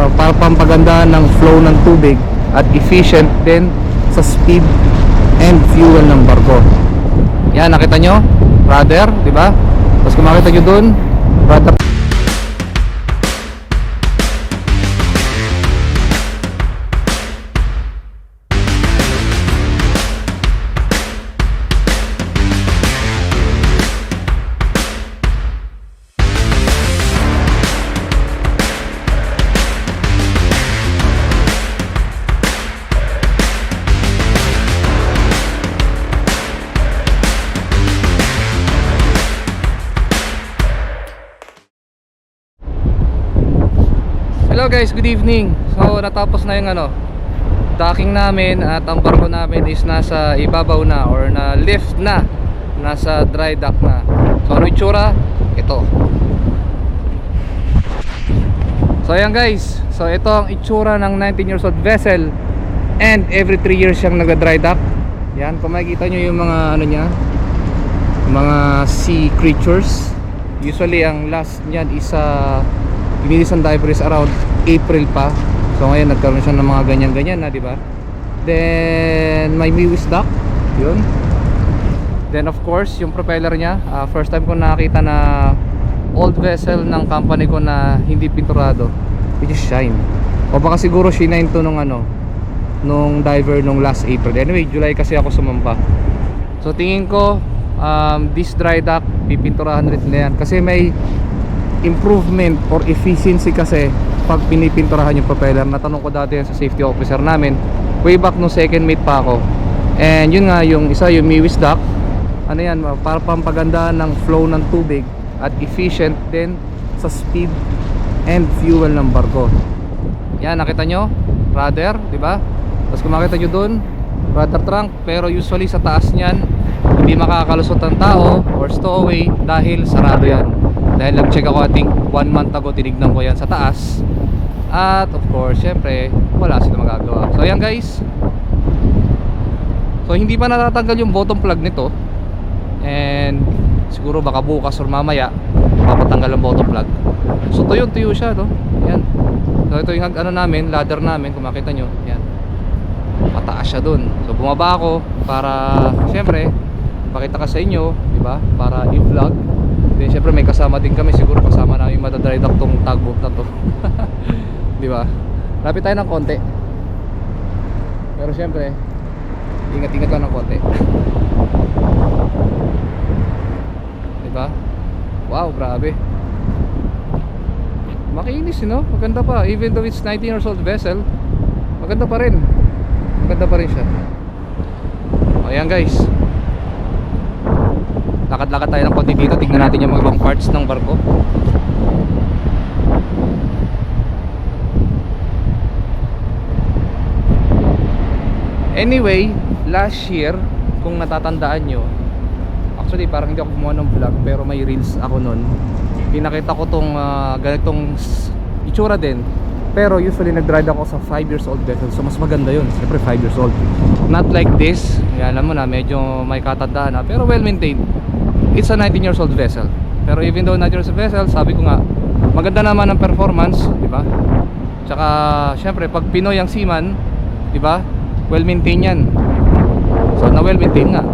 ma- para pampaganda ng flow ng tubig at efficient din sa speed and fuel ng barko. Yan, nakita nyo? Rudder, di ba? Tapos kung makita nyo dun, rudder guys, good evening. So natapos na yung ano, docking namin at ang barko namin is nasa ibabaw na or na lift na. Nasa dry dock na. So ano itsura? Ito. So ayan guys, so ito ang itsura ng 19 years old vessel and every 3 years siyang nagda-dry dock. Yan, kung makikita nyo yung mga ano niya, mga sea creatures. Usually ang last niyan is uh, Inilisan diver is around April pa. So ngayon nagkaroon siya ng mga ganyan-ganyan na, di ba? Then may Miwis dock, 'yun. Then of course, yung propeller niya, ah, first time ko nakita na old vessel ng company ko na hindi pinturado, which is Shine. O baka siguro shine to nung ano, nung diver nung last April. Anyway, July kasi ako sumampa. So tingin ko um, this dry dock pipinturahan rin na yan kasi may improvement or efficiency kasi pag pinipinturahan yung propeller. Natanong ko dati yan sa safety officer namin. Way back nung second mate pa ako. And yun nga yung isa yung Miwis dock ano yan para pampaganda ng flow ng tubig at efficient din sa speed and fuel ng barko. Yan nakita nyo? Rudder di ba? Tapos kung makita nyo dun rudder trunk pero usually sa taas niyan hindi makakalusot ang tao or stowaway dahil sarado yan dahil nag-check ako I think one month ago tinignan ko yan sa taas. At of course syempre wala sila magagawa. So ayan guys. So hindi pa natatanggal yung bottom plug nito. And siguro baka bukas or mamaya papatanggal ang bottom plug. So tuyo tuyo siya no? Yan so ito yung ano namin ladder namin kung makita nyo. Yan pataas siya dun. So bumaba ako para syempre pakita ka sa inyo di ba? Para i-vlog then syempre may kasama din kami. Siguro kasama namin madadry dock tong tugboat na to. Di ba? Lapit tayo ng konti. Pero syempre ingat-ingat lang ng konti. Di ba? Wow grabe. Makinis no? Maganda pa. Even though it's 19 years old vessel maganda pa rin. Maganda pa rin siya. Ayan guys lakad-lakad tayo ng konti dito. Tingnan natin yung mga ibang parts ng barko. Anyway last year kung natatandaan nyo actually parang hindi ako gumawa ng vlog pero may reels ako nun. Pinakita ko tong ah, ganitong itsura din. Pero usually nag-ride ako sa 5 years old vessel so mas maganda yun. Siyempre 5 years old. Not like this. Yan alam mo na medyo may katandaan na. Pero well maintained it's a 19 years old vessel. Pero even though 19 years old vessel sabi ko nga maganda naman ang performance di ba? Tsaka syempre pag Pinoy ang seaman di ba? Well maintained yan. So na well maintained nga.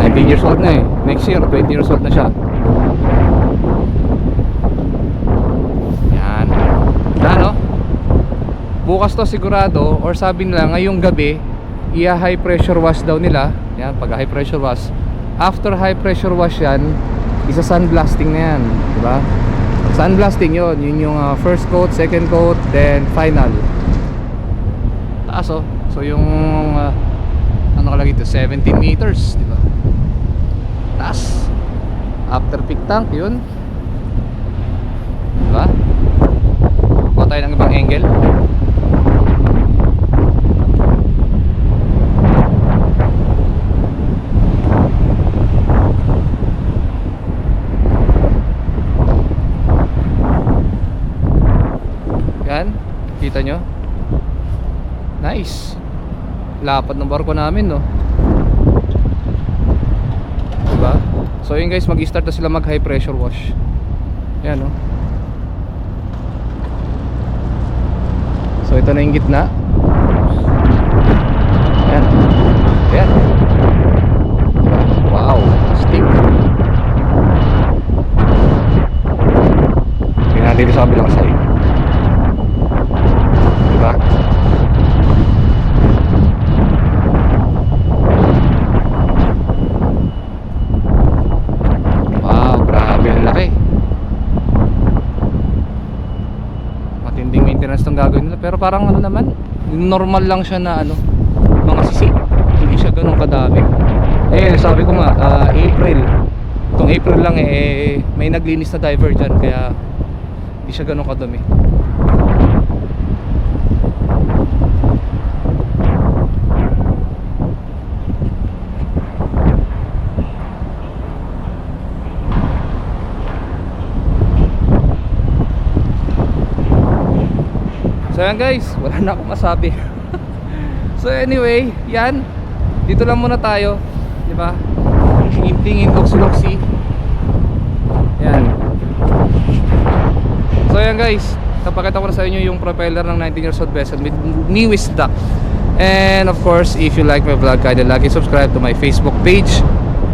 19 years old na eh. Next year 20 years old na siya. Yan. Ano bukas to sigurado or sabi nila ngayong gabi iya high pressure wash daw nila. Yan pag high pressure wash after high pressure wash yan isa sandblasting na yan di ba? Sandblasting yon yun yung uh, first coat second coat then final. Taas oh. So yung uh, ano kalagi ito 17 meters di ba? Taas. After peak tank yun. Di ba? Kuha tayo ng ibang angle Yan, kita nyo? Nice. Lapad ng barko namin, no? Diba? So yun guys, mag-start na sila mag high pressure wash. Yan, no? ito na yung gitna. Ayan. Ayan. Diba? Wow. Steep. Tingnan natin dito sa kabilang side. Diba? Wow, grabe ang laki. Matinding maintenance tong gagawin nila pero parang ano naman, normal lang siya na ano, mga sisi. Hindi siya ganun kadami. Eh, sabi ko nga, ah, April. Itong April lang eh, may naglinis na diver dyan kaya hindi siya ganun kadumi. So yan guys, wala na akong masabi. so anyway, yan. Dito lang muna tayo, 'di ba? Tingin-tingin loksi-loksi. Yan. So yan guys, napakita ko na sa inyo yung propeller ng 19 years old vessel with newest duck. And of course, if you like my vlog, kindly like and subscribe to my Facebook page,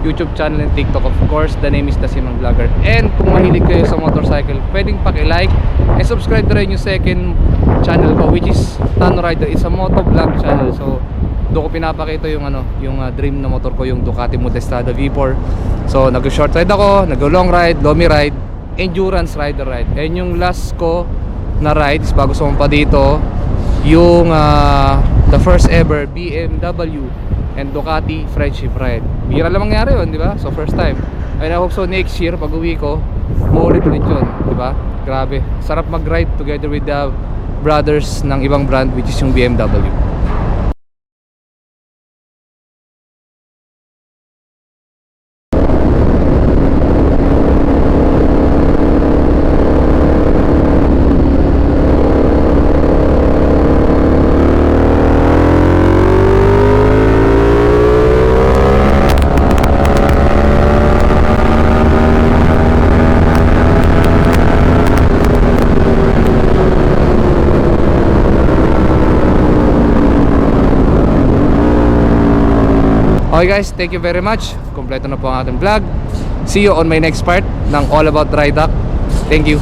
YouTube channel and TikTok of course. The name is Simon Vlogger. And kung mahilig kayo sa motorcycle, pwedeng paki-like and subscribe na rin yung second channel ko which is Tano Rider. It's a moto vlog channel. So doon ko pinapakita yung ano, yung uh, dream na motor ko, yung Ducati Multistrada V4. So nag-short ride ako, nag-long ride, lomi ride, endurance rider ride. And yung last ko na ride bago sumampa dito, yung uh, the first ever BMW and Ducati friendship ride. Bira lang mangyari yun, di ba? So first time. And I hope so next year pag uwi ko, maulit ulit yun, di ba? Grabe. Sarap mag-ride together with the brothers ng ibang brand which is yung BMW. Okay guys, thank you very much. Kompleto na po ang ating vlog. See you on my next part ng All About Dry Dock. Thank you.